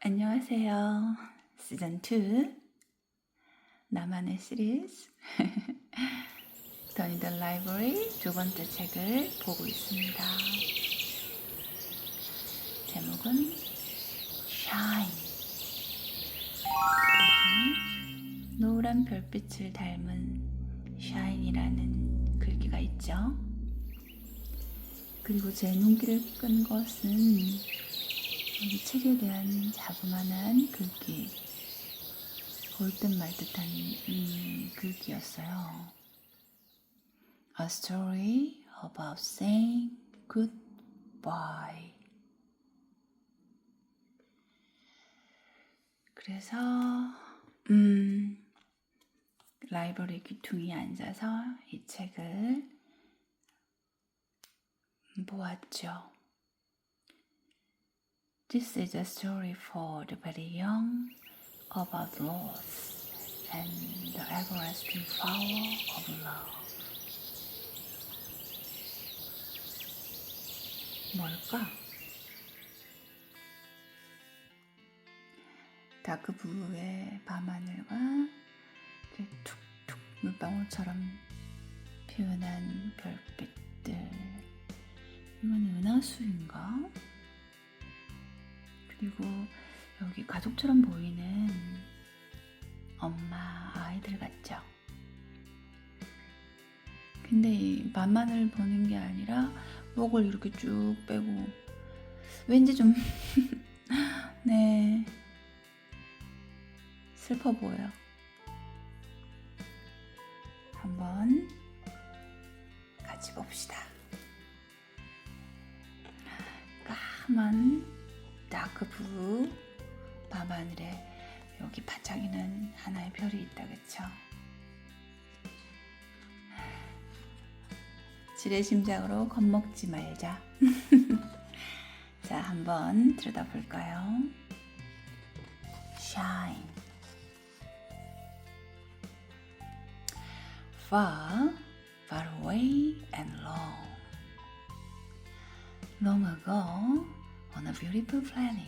안녕하세요. 시즌 2 나만의 시리즈 더니더 라이브러리 두 번째 책을 보고 있습니다. 제목은 Shine. 노란 별빛을 닮은 Shine이라는 글귀가 있죠. 그리고 제 눈길을 끈 것은 이 책에 대한 자그마한 글귀, 볼 듯 말 듯한 이 글귀였어요. A story about saying goodbye. 그래서 음, 라이브러리 귀퉁이에 앉아서 이 책을 보았죠. This is a story for the very young about loss and the everlasting power of love. 뭘까? 다크 블루의 밤하늘과 툭툭 물방울처럼 표현한 별빛들. 이건 은하수인가? 그리고 여기 가족처럼 보이는 엄마 아이들 같죠? 근데 이 밤만을 보는 게 아니라 목을 이렇게 쭉 빼고 왠지 좀 네. 슬퍼 보여요. 한번 같이 봅시다. 까만 다크 블루 밤하늘에 여기 반짝이는 하나의 별이 있다 그쵸? 지레 심장으로 겁먹지 말자. 자, 한번 들여다볼까요? Shine. Far, far away and long. Long ago, beautiful planet,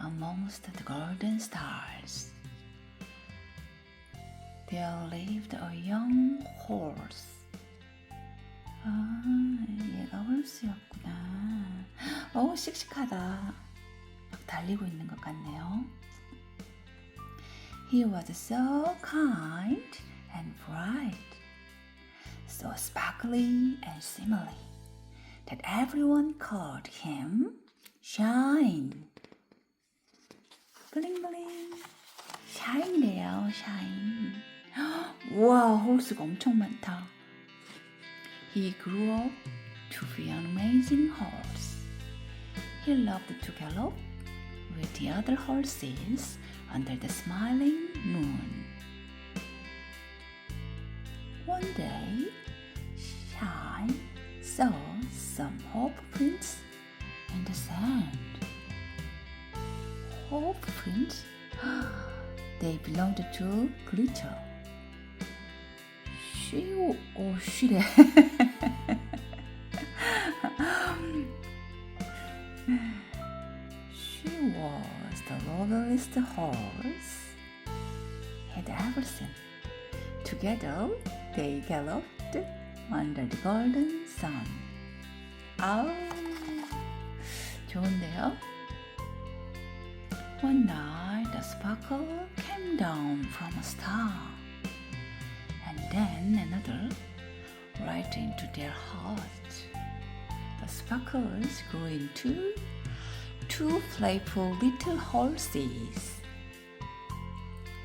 amongst the golden stars, there lived a young horse. 아, 얘가 홀스였구나. 어우, 씩씩하다. 막 달리고 있는 것 같네요. He was so kind and bright, so sparkly and simile, that everyone called him Shine. 블링블링. 샤인이래요, 샤인. 우와, 홀스가 엄청 많다. He grew up to be an amazing horse. He loved to gallop with the other horses under the smiling moon. One day, Shine saw some hoof prints the sand. All Prince! they belonged to Glitter. She or she. she was the loveliest horse, had everything. Together they galloped under the golden sun. Out 좋은데요? One night a sparkle came down from a star, and then another right into their hearts. The sparkles grew into two playful little horses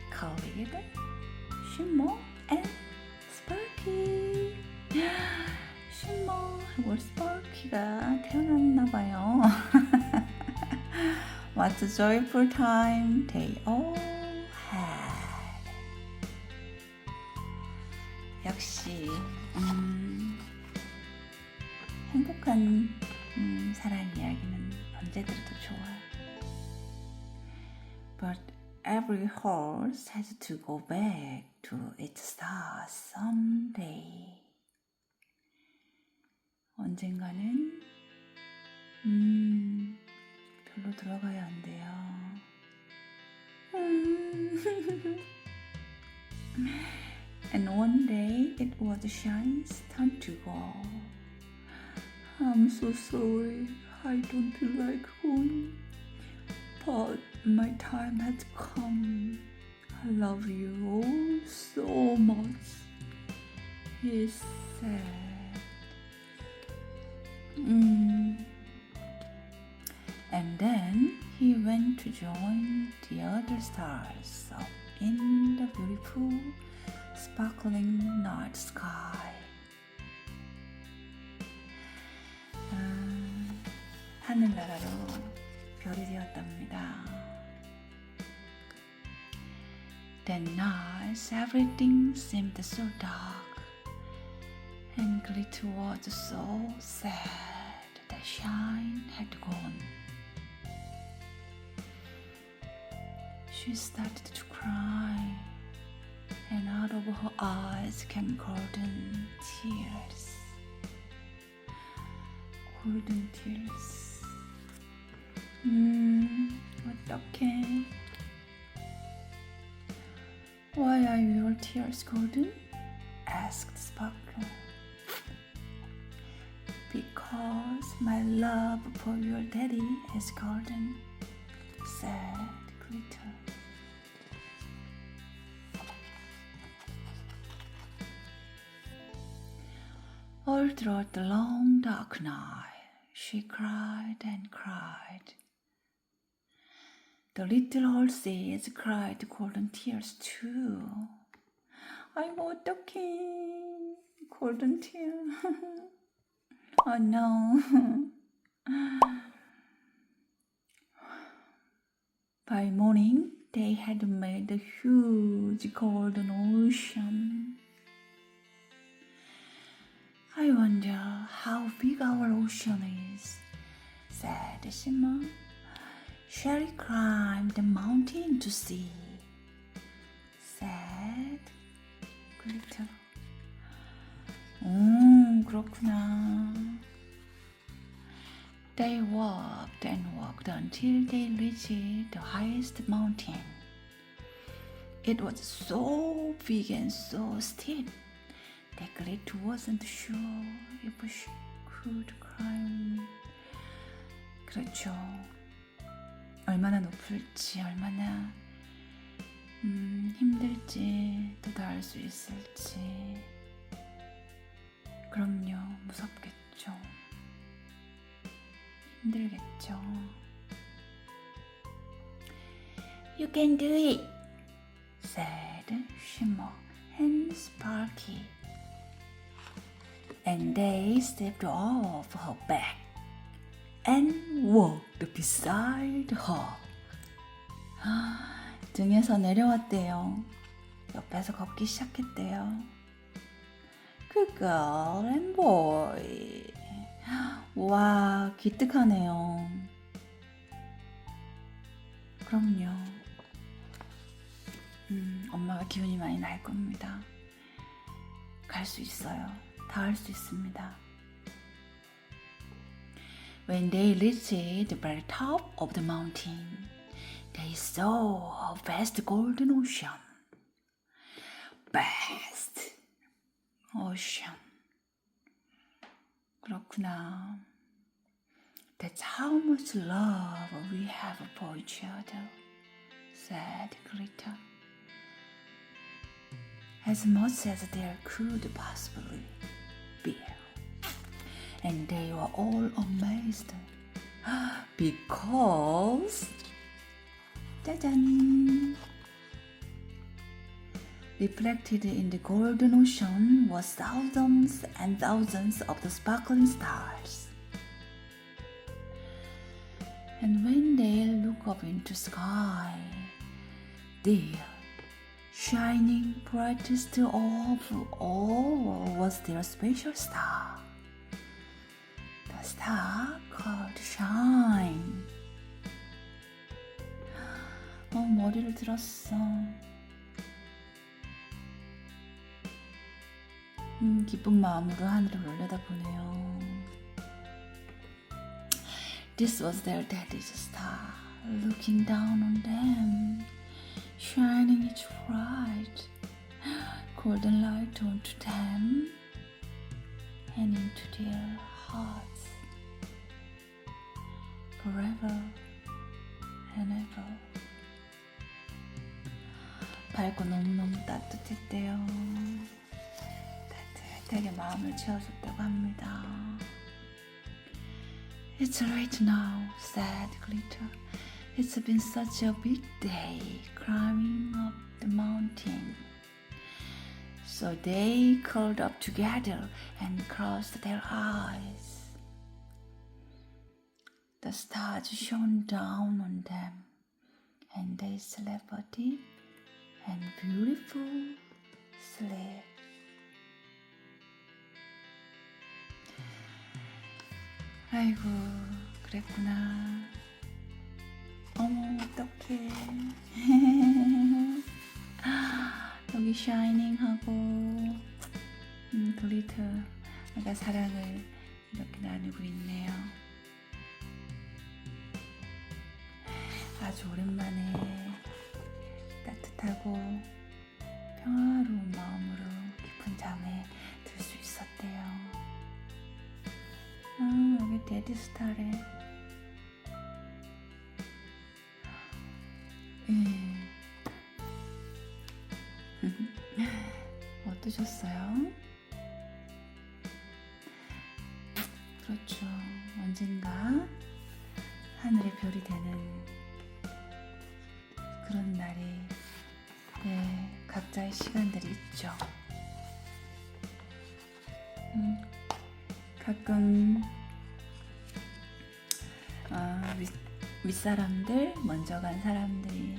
called Shimmo and Sparky. shimmo 스파키가 태어났나 봐요. What a joyful time they all had. 역시 음, 행복한 음, 사랑 이야기는 언제 들어도 좋아요. But every horse has to go back to its star someday. 언젠가는 음 별로 들어가야 한대요. and one day it was Shine's turn to go. I'm so sorry. I don't feel like going. But my time has come. I love you all so much. He said. Mm. And then he went to join the other stars up in the beautiful, sparkling night sky. 아, 하늘나라로 별이 되었답니다. That night everything seemed so dark, and Glitter was so sad that Shine had gone. She started to cry, and out of her eyes came golden tears. Golden tears. 음, 어떡해. Why are your tears golden? asked Sparkle. Because my love for your daddy is golden, said Glitter. All throughout the long dark night, she cried and cried. The little horses cried golden tears too. 아이고 어떡해 golden tear. oh no. By morning, they had made a huge golden ocean. I wonder how big our ocean is, said Shima. Shall we climb the mountain to see? said Glitter. 음, 그렇구나. They walked and walked until they reached the highest mountain. It was so big and so steep that Glitter wasn't sure if she could climb. 그렇죠. 얼마나 높을지, 얼마나 음, 힘들지, 또 닿을 수 있을지. 그럼요, 무섭겠죠. 힘들겠죠. You can do it, said Shimmer and Sparky. And they stepped off her back and walked beside her. 등에서 내려왔대요. 옆에서 걷기 시작했대요. Good girl and boy. 와, 기특하네요. 그럼요. 음, 엄마가 기운이 많이 날 겁니다. 갈 수 있어요. 다 할 수 있습니다. When they reached the very top of the mountain, they saw a vast golden ocean. Vast ocean. 그렇구나. That's how much love we have for each other, said Glitter. As much as there could possibly be. And they were all amazed because 짜잔 reflected in the golden ocean was thousands and thousands of the sparkling stars. And when they look up into sky, there, shining brightest of all was their special star. The star called Shine. 어, 머리를 들었어. 음, 기쁜 마음으로 하늘을 올려다보네요. This was their daddy's star, looking down on them. shining its bright golden light onto them and into their hearts forever and ever. 밝고 너무너무 따뜻했대요. 따뜻하게 마음을 채워줬다고 합니다. It's late now, said Glitter. It's been such a big day climbing up the mountain. So they curled up together and closed their eyes. The stars shone down on them, and they slept a deep and beautiful sleep. 아이고, 그랬구나. 어머, 어떡해. 여기 샤이닝하고, 음, 글리터. 내가 사랑을 이렇게 나누고 있네요. 아주 오랜만에 따뜻하고 평화로운 마음으로 깊은 잠에 데드스타래. 예. 어떠셨어요? 그렇죠. 언젠가 하늘의 별이 되는 그런 날이 네, 각자의 시간들이 있죠. 음, 가끔 어, 윗, 윗사람들, 먼저 간 사람들이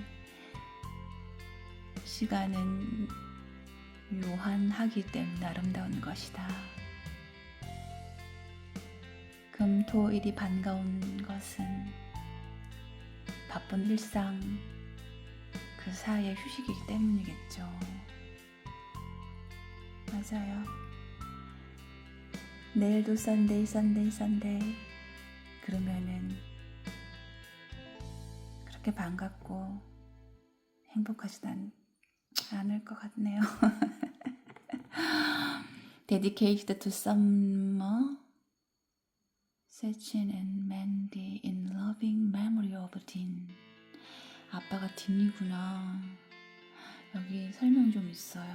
시간은 묘한하기 때문에 아름다운 것이다. 금, 토, 일이 반가운 것은 바쁜 일상 그 사이의 휴식이기 때문이겠죠. 맞아요. 내일도 썬데이, 썬데이, 썬데이. 그러면은 그렇게 반갑고 행복하진 않, 않을 것 같네요. Dedicated to summer, Sechin and Mandy in loving memory of Dean. 아빠가 딘이구나. 여기 설명 좀 있어요.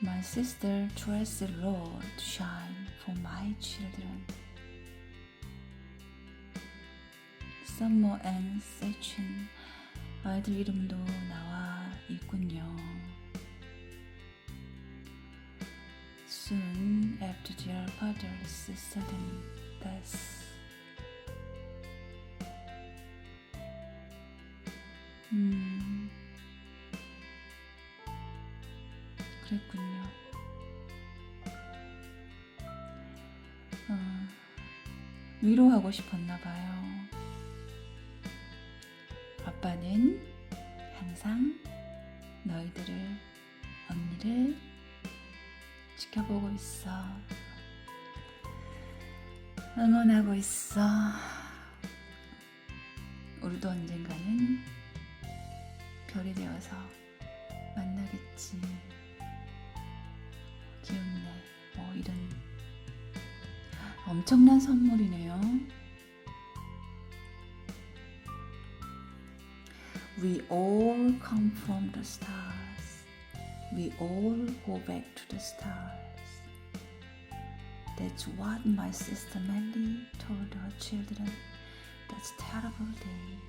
My sister the Lord shine for my children. Summer and Sechin 아이들 이름도 나와 있군요. Soon after their father's sudden death. 음, 그랬군요. 어, 위로하고 싶었나 봐요. 아빠는 항상 너희들을, 언니를 지켜보고 있어. 응원하고 있어. 우리도 언젠가는 별이 되어서 만나겠지. 귀엽네. 뭐 이런 엄청난 선물이네요. We all come from the stars. We all go back to the stars. That's what my sister Mandy told her children. That's terrible day.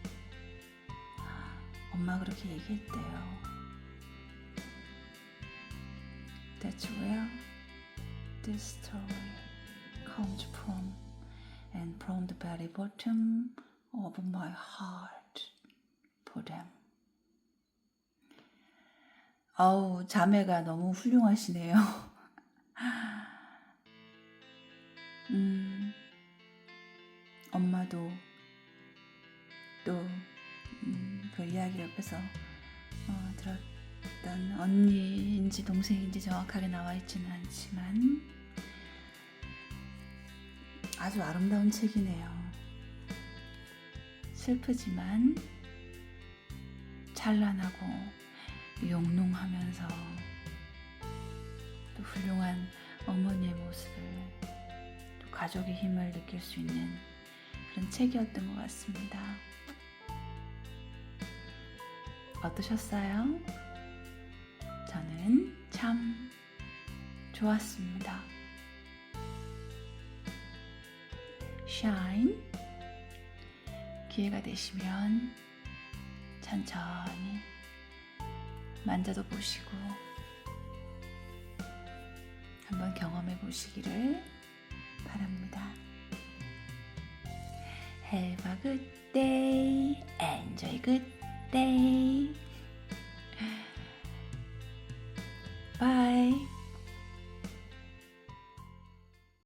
엄마 그렇게 얘기했대요. That's where this story comes from, and from the very bottom of my heart Them. 아우, 자매가 너무 훌륭하시네요. 음, 엄마도 또, 음, 그 이야기 옆에서 어, 들었던 언니인지 동생인지 정확하게 나와 있지는 않지만 아주 아름다운 책이네요. 슬프지만 찬란하고 영롱하면서 또 훌륭한 어머니의 모습을 또 가족의 힘을 느낄 수 있는 그런 책이었던 것 같습니다. 어떠셨어요? 저는 참 좋았습니다. 샤인 기회가 되시면 천천히 만져도 보시고 한번 경험해 보시기를 바랍니다. Have a good day. Enjoy good day. Bye.